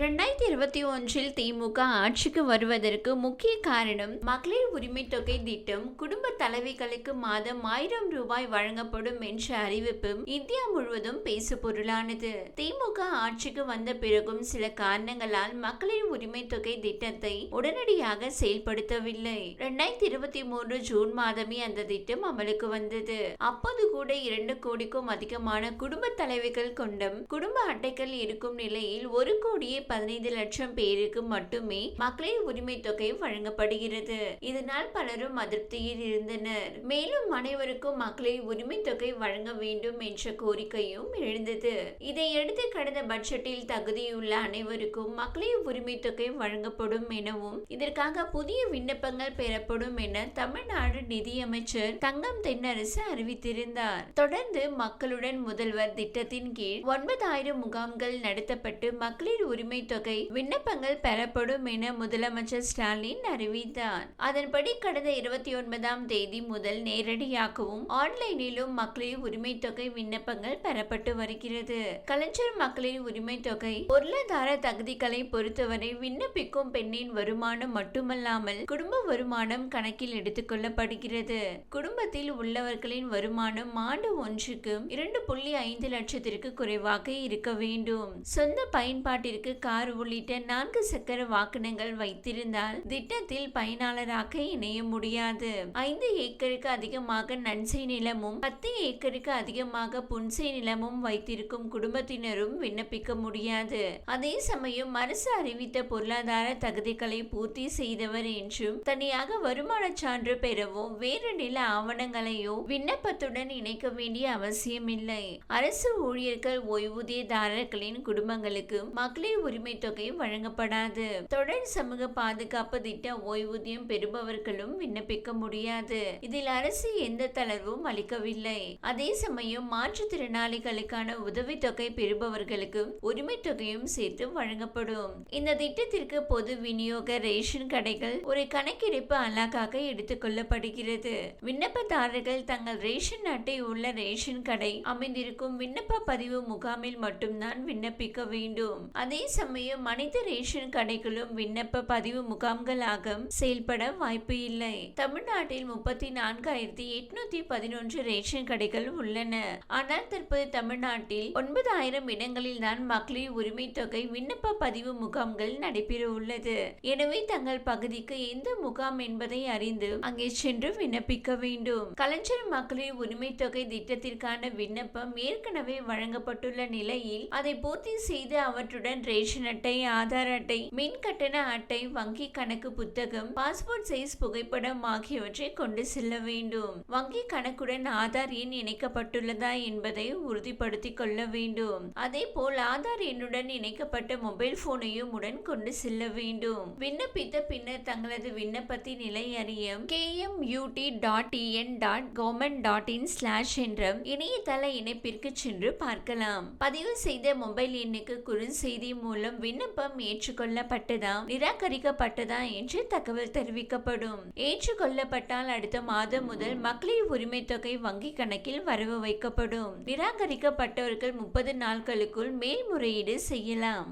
ரெண்டாயிரத்தி இருபத்தி ஒன்றில் திமுக ஆட்சிக்கு வருவதற்கு முக்கிய காரணம் மகளிர் உரிமை தொகை திட்டம். குடும்ப தலைவிகளுக்கு மாதம் ஆயிரம் ரூபாய் வழங்கப்படும் என்ற அறிவிப்பு இந்தியா முழுவதும் பேசு பொருளானது திமுக ஆட்சிக்கு வந்த பிறகும் சில காரணங்களால் மகளிர் உரிமை தொகை திட்டத்தை உடனடியாக செயல்படுத்தவில்லை. ரெண்டாயிரத்தி இருபத்தி மூன்று ஜூன் மாதமே அந்த திட்டம் அமலுக்கு வந்தது. அப்போது கூட இரண்டு கோடிக்கும் அதிகமான குடும்ப தலைவிகள் கொண்டும் குடும்ப அட்டைகள் இருக்கும் நிலையில் ஒரு கோடியே பதினைந்து லட்சம் பேருக்கு மட்டுமே மக்களின் உரிமை தொகை வழங்கப்படுகிறது. இதனால் பலரும் அதிருப்தியில் இருந்தனர். மேலும் அனைவருக்கும் மக்களின் உரிமை தொகை வழங்க வேண்டும் என்ற கோரிக்கையும் எழுந்தது. இதையடுத்து கடந்த பட்ஜெட்டில் தகுதியுள்ள அனைவருக்கும் மக்களின் உரிமை தொகை வழங்கப்படும் எனவும் இதற்காக புதிய விண்ணப்பங்கள் பெறப்படும் என தமிழ்நாடு நிதியமைச்சர் தங்கம் தென்னரசு அறிவித்திருந்தார். தொடர்ந்து மக்களுடன் முதல்வர் திட்டத்தின் கீழ் ஒன்பதாயிரம் முகாம்கள் நடத்தப்பட்டு மக்களின் உரிமை தொகை விண்ணப்பங்கள் பெறப்படும் என முதலமைச்சர் ஸ்டாலின் அறிவித்தார். அதன்படி கடந்த இருபத்தி ஒன்பதாம் தேதி முதல் நேரடியாகவும் ஆன்லைனிலும் மக்களின் உரிமை தொகை விண்ணப்பங்கள் பெறப்பட்டு வருகிறது. கலைஞர் மக்களின் உரிமை தொகை பொருளாதார தகுதிகளை பொறுத்தவரை விண்ணப்பிக்கும் பெண்ணின் வருமானம் மட்டுமல்லாமல் குடும்ப வருமானம் கணக்கில் எடுத்துக்கொள்ளப்படுகிறது குடும்பத்தில் உள்ளவர்களின் வருமானம் ஆண்டு ஒன்றுக்கு இரண்டு புள்ளி ஐந்து லட்சத்திற்கு குறைவாக இருக்க வேண்டும். சொந்த பயன்பாட்டிற்கு கார் உள்ளிட்ட நான்கு சக்கர வாகனங்கள் வைத்திருந்தால் திட்டத்தில் பயனாளராக இணைய முடியாது. ஐந்து ஏக்கருக்கு அதிகமாக நன்சை நிலமும் பத்து ஏக்கருக்கு அதிகமாக புன்சை நிலமும் வைத்திருக்கும் குடும்பத்தினரும் விண்ணப்பிக்க முடியாது. அதே சமயம் அரசு அறிவித்த பொருளாதார தகுதிகளை பூர்த்தி செய்தவர் என்றும் தனியாக வருமான சான்று பெறவோ வேறு நில ஆவணங்களையோ விண்ணப்பத்துடன் இணைக்க வேண்டிய அவசியமில்லை. அரசு ஊழியர்கள் ஓய்வூதியதாரர்களின் குடும்பங்களுக்கு மகளிர் உரிமை தொகையும் வழங்கப்படாது. தொடர் சமூக பாதுகாப்பு திட்ட ஓய்வூதியம் பெறுபவர்களும் விண்ணப்பிக்க முடியாது. இதில் அரசு எந்த தளர்வும் அளிக்கவில்லை. அதே சமயம் மாற்றுத்திறனாளிகளுக்கான உதவித்தொகை பெறுபவர்களுக்கு உரிமை தொகையும் சேர்த்து வழங்கப்படும். இந்த திட்டத்திற்கு பொது விநியோக ரேஷன் கடைகள் ஒரு கணக்கெடுப்பு அலாக்காக எடுத்துக் கொள்ளப்படுகிறது. விண்ணப்பதாரர்கள் தங்கள் ரேஷன் அட்டை உள்ள ரேஷன் கடை அமைந்திருக்கும் விண்ணப்ப பதிவு முகாமில் மட்டும்தான் விண்ணப்பிக்க வேண்டும். அதே சமயம் அனைத்து ரேஷன் கடைகளும் விண்ணப்ப பதிவு முகாம்களாக செயல்பட வாய்ப்பு இல்லை. தமிழ்நாட்டில் முப்பத்தி நான்காயிரத்தி எட்நூத்தி பதினொன்று ரேஷன் கடைகள் உள்ளன. ஆனால் தற்போது தமிழ்நாட்டில் ஒன்பதாயிரம் இடங்களில் தான் மகளிர் உரிமை தொகை விண்ணப்ப பதிவு முகாம்கள் நடைபெற உள்ளது. எனவே தங்கள் பகுதிக்கு எந்த முகாம் என்பதை அறிந்து அங்கே சென்று விண்ணப்பிக்க வேண்டும். கலைஞர் மகளிர் உரிமை தொகை திட்டத்திற்கான விண்ணப்பம் ஏற்கனவே வழங்கப்பட்டுள்ள நிலையில் அதை பூர்த்தி செய்து அவற்றுடன் ரேஷன் அட்டை ஆதார் அட்டை மின் கட்டண அட்டை வங்கி கணக்கு புத்தகம் பாஸ்போர்ட் சைஸ் புகைப்படம் ஆகியவற்றை கொண்டு செல்ல வேண்டும். வங்கி கணக்குடன் ஆதார் எண் இணைக்கப்பட்டுள்ளதா என்பதை உறுதிப்படுத்திக் கொள்ள வேண்டும். அதே போல் ஆதார் எண்ணுடன் இணைக்கப்பட்ட மொபைல் போனையும் உடன் கொண்டு செல்ல வேண்டும். விண்ணப்பித்த பின்னர் தங்களது விண்ணப்பத்தின் நிலை அறிய K M UD dot TN dot government dot in slash என்ற இணையதள இணைப்பிற்கு சென்று பார்க்கலாம். பதிவு செய்த மொபைல் எண்ணுக்கு குறுஞ்செய்தி மூலம் விண்ணப்பம் ஏற்றுக்கொள்ளப்பட்டதா நிராகரிக்கப்பட்டதா என்று தகவல் தெரிவிக்கப்படும். ஏற்றுக்கொள்ளப்பட்டால் அடுத்த மாதம் முதல் மகளிர் உரிமை தொகை வங்கி கணக்கில் வரவு வைக்கப்படும். நிராகரிக்கப்பட்டவர்கள் முப்பது நாட்களுக்குள் மேல்முறையீடு செய்யலாம்.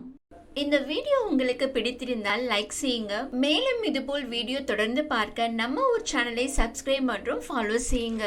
இந்த வீடியோ உங்களுக்கு பிடித்திருந்தால் லைக் செய்யுங்க. மேலும் இதுபோல் வீடியோ தொடர்ந்து பார்க்க நம்ம ஊர் சேனலை சப்ஸ்கிரைப் மற்றும் ஃபாலோ செய்யுங்க.